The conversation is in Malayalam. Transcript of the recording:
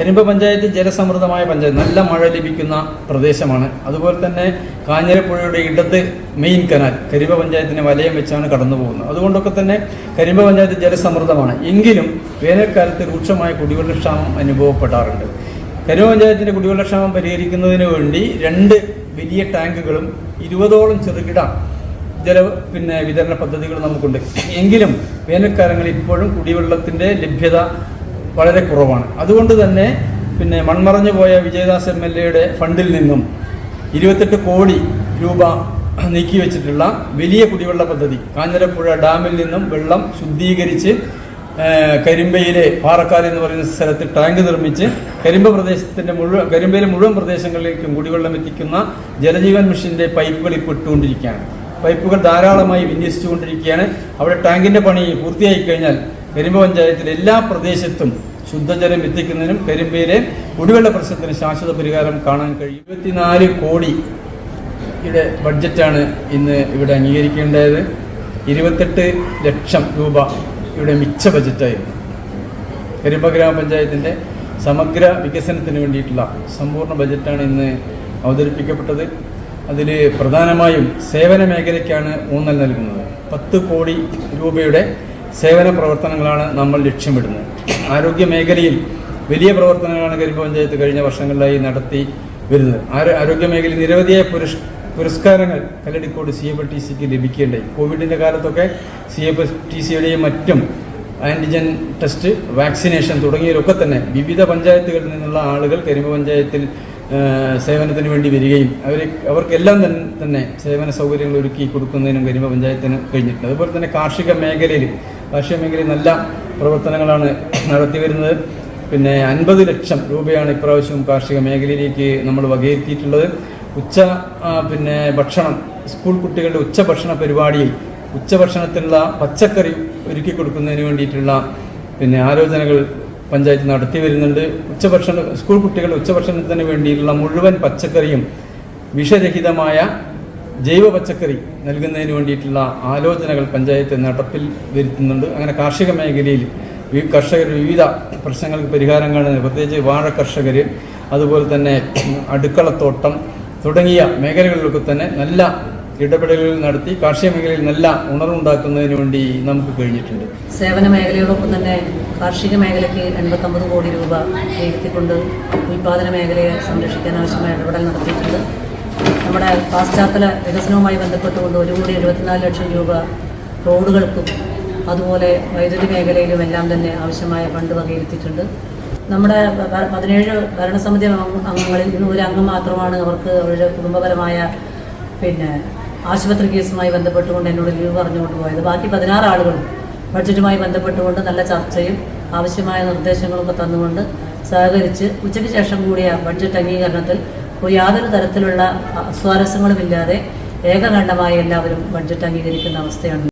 കരിമ്പ പഞ്ചായത്ത് ജലസമൃദ്ധമായ പഞ്ചായത്ത് നല്ല മഴ ലഭിക്കുന്ന പ്രദേശമാണ്. അതുപോലെ തന്നെ കാഞ്ഞിരപ്പുഴയുടെ ഇടത് മെയിൻ കനാൽ കരിമ്പ പഞ്ചായത്തിന് വലയം വെച്ചാണ് കടന്നു പോകുന്നത്. അതുകൊണ്ടൊക്കെ തന്നെ കരിമ്പ പഞ്ചായത്ത് ജലസമൃദ്ധമാണ്. എങ്കിലും വേനൽക്കാലത്ത് രൂക്ഷമായ കുടിവെള്ളക്ഷാമം അനുഭവപ്പെടാറുണ്ട്. കരിമ്പ കുടിവെള്ള കുടിവെള്ളക്ഷാമം പരിഹരിക്കുന്നതിന് വേണ്ടി രണ്ട് വലിയ ടാങ്കുകളും ഇരുപതോളം ചെറുകിട ജല പിന്നെ വിതരണ പദ്ധതികൾ നമുക്കുണ്ട്. എങ്കിലും വേനൽക്കാലങ്ങളിൽ ഇപ്പോഴും കുടിവെള്ളത്തിന്റെ ലഭ്യത വളരെ കുറവാണ്. അതുകൊണ്ട് തന്നെ പിന്നെ മൺമറഞ്ഞു പോയ വിജയദാസ് എം എൽ എയുടെ ഫണ്ടിൽ നിന്നും ഇരുപത്തെട്ട് കോടി രൂപ നീക്കി വെച്ചിട്ടുള്ള വലിയ കുടിവെള്ള പദ്ധതി കാഞ്ഞിരപ്പുഴ ഡാമിൽ നിന്നും വെള്ളം ശുദ്ധീകരിച്ച് കരിമ്പയിലെ പാറക്കാൽ എന്ന് പറയുന്ന സ്ഥലത്ത് ടാങ്ക് നിർമ്മിച്ച് കരിമ്പ പ്രദേശത്തിന്റെ മുഴുവൻ കരിമ്പയിലെ മുഴുവൻ പ്രദേശങ്ങളിലേക്കും കുടിവെള്ളം എത്തിക്കുന്ന ജലജീവൻ മിഷന്റെ പൈപ്പുകൾ ഇപ്പോൾ ഇട്ടുകൊണ്ടിരിക്കുകയാണ്. പൈപ്പുകൾ ധാരാളമായി വിന്യസിച്ചുകൊണ്ടിരിക്കുകയാണ്. അവിടെ ടാങ്കിന്റെ പണി പൂർത്തിയായി കഴിഞ്ഞാൽ കരിമ്പ പഞ്ചായത്തിലെ എല്ലാ പ്രദേശത്തും ശുദ്ധജലം എത്തിക്കുന്നതിനും കരിമ്പയിലെ കുടിവെള്ള പ്രശ്നത്തിന് ശാശ്വത പരിഹാരം കാണാൻ കഴിയും. ഇരുപത്തിനാല് കോടി യുടെ ബഡ്ജറ്റാണ് ഇന്ന് ഇവിടെ അംഗീകരിക്കേണ്ടത്. ഇരുപത്തെട്ട് ലക്ഷം രൂപ ഇവിടെ മിച്ച ബജറ്റായിരുന്നു കരിമ്പ ഗ്രാമപഞ്ചായത്തിന്റെ സമഗ്ര വികസനത്തിന് വേണ്ടിയിട്ടുള്ള സമ്പൂർണ ബജറ്റാണ് ഇന്ന് അവതരിപ്പിക്കപ്പെട്ടത്. അതിൽ പ്രധാനമായും സേവന മേഖലയ്ക്കാണ് ഊന്നൽ നൽകുന്നത്. പത്ത് കോടി രൂപയുടെ സേവന പ്രവർത്തനങ്ങളാണ് നമ്മൾ ലക്ഷ്യമിടുന്നത്. ആരോഗ്യ മേഖലയിൽ വലിയ പ്രവർത്തനങ്ങളാണ് കരിമ്പ പഞ്ചായത്ത് കഴിഞ്ഞ വർഷങ്ങളിലായി നടത്തി വരുന്നത്. ആരോ- ആരോഗ്യ മേഖലയിൽ നിരവധിയായ പുരസ് പുരസ്കാരങ്ങൾ കല്ലടിക്കോട് സി എഫ് ടി സിക്ക് ലഭിക്കേണ്ടായി കോവിഡിന്റെ കാലത്തൊക്കെ സി എഫ് ടി സിയുടെയും മറ്റും ആന്റിജൻ ടെസ്റ്റ് വാക്സിനേഷൻ തുടങ്ങിയവരൊക്കെ തന്നെ വിവിധ പഞ്ചായത്തുകളിൽ നിന്നുള്ള ആളുകൾ കരിമ്പ പഞ്ചായത്തിൽ സേവനത്തിന് വേണ്ടി വരികയും അവർ അവർക്കെല്ലാം തന്നെ തന്നെ സേവന സൗകര്യങ്ങൾ ഒരുക്കി കൊടുക്കുന്നതിനും കരിമ്പ പഞ്ചായത്തിന് കഴിഞ്ഞിട്ടുണ്ട്. അതുപോലെ തന്നെ കാർഷിക മേഖലയിൽ കാർഷിക മേഖലയിൽ നല്ല പ്രവർത്തനങ്ങളാണ് നടത്തി വരുന്നത് പിന്നെ അൻപത് ലക്ഷം രൂപയാണ് ഇപ്രാവശ്യം കാർഷിക മേഖലയിലേക്ക് നമ്മൾ വകയിരുത്തിയിട്ടുള്ളത്. ഉച്ച പിന്നെ ഭക്ഷണം സ്കൂൾ കുട്ടികളുടെ ഉച്ചഭക്ഷണ പരിപാടിയിൽ ഉച്ചഭക്ഷണത്തിനുള്ള പച്ചക്കറി ഒരുക്കി കൊടുക്കുന്നതിന് വേണ്ടിയിട്ടുള്ള പിന്നെ ആലോചനകൾ പഞ്ചായത്ത് നടത്തി വരുന്നുണ്ട് ഉച്ചഭക്ഷണ സ്കൂൾ കുട്ടികളുടെ ഉച്ചഭക്ഷണത്തിന് വേണ്ടിയിട്ടുള്ള മുഴുവൻ പച്ചക്കറിയും വിഷരഹിതമായ ജൈവ പച്ചക്കറി നൽകുന്നതിന് വേണ്ടിയിട്ടുള്ള ആലോചനകൾ പഞ്ചായത്ത് നടപ്പിൽ വരുത്തുന്നുണ്ട്. അങ്ങനെ കാർഷിക മേഖലയിൽ കർഷകർ വിവിധ പ്രശ്നങ്ങൾക്ക് പരിഹാരം കാണുന്നത് പ്രത്യേകിച്ച് വാഴ കർഷകർ അതുപോലെ തന്നെ അടുക്കളത്തോട്ടം തുടങ്ങിയ മേഖലകളിലൊക്കെ തന്നെ നല്ല ഇടപെടലുകൾ നടത്തി കാർഷിക മേഖലയിൽ നല്ല ഉണർവുണ്ടാക്കുന്നതിന് വേണ്ടി നമുക്ക് കഴിഞ്ഞിട്ടുണ്ട്. സേവന മേഖലയോടൊപ്പം തന്നെ കാർഷിക മേഖലയ്ക്ക് എൺപത്തൊമ്പത് കോടി രൂപ കണ്ടെത്തിക്കൊണ്ട് ഉൽപ്പാദന മേഖലയെ സംരക്ഷിക്കാൻ ആവശ്യമായ ഇടപെടൽ നടത്തിയിട്ടുണ്ട്. നമ്മുടെ പാശ്ചാത്തല വികസനവുമായി ബന്ധപ്പെട്ടുകൊണ്ട് ഒരു കോടി എഴുപത്തിനാല് ലക്ഷം രൂപ റോഡുകൾക്കും അതുപോലെ വൈദ്യുതി മേഖലയിലും എല്ലാം തന്നെ ആവശ്യമായ ഫണ്ട് വകയിരുത്തിയിട്ടുണ്ട്. നമ്മുടെ പതിനേഴ് ഭരണസമിതി അംഗ- അംഗങ്ങളിൽ ഇന്ന് ഒരു അംഗം മാത്രമാണ് അവർക്ക് അവരുടെ കുടുംബപരമായ പിന്നെ ആശുപത്രി കേസുമായി ബന്ധപ്പെട്ടുകൊണ്ട് എന്നോട് ലീവ് പറഞ്ഞുകൊണ്ട് പോയത്. ബാക്കി പതിനാറ് ആളുകളും ബഡ്ജറ്റുമായി ബന്ധപ്പെട്ടുകൊണ്ട് നല്ല ചർച്ചയും ആവശ്യമായ നിർദ്ദേശങ്ങളൊക്കെ തന്നുകൊണ്ട് സഹകരിച്ച് ഉച്ചയ്ക്ക് ശേഷം കൂടിയ ബഡ്ജറ്റ് അംഗീകരണത്തിൽ യാതൊരു തരത്തിലുള്ള അസ്വാരസ്യങ്ങളുമില്ലാതെ ഏകകണ്ഠമായി എല്ലാവരും ബഡ്ജറ്റ് അംഗീകരിക്കുന്ന അവസ്ഥയാണ്.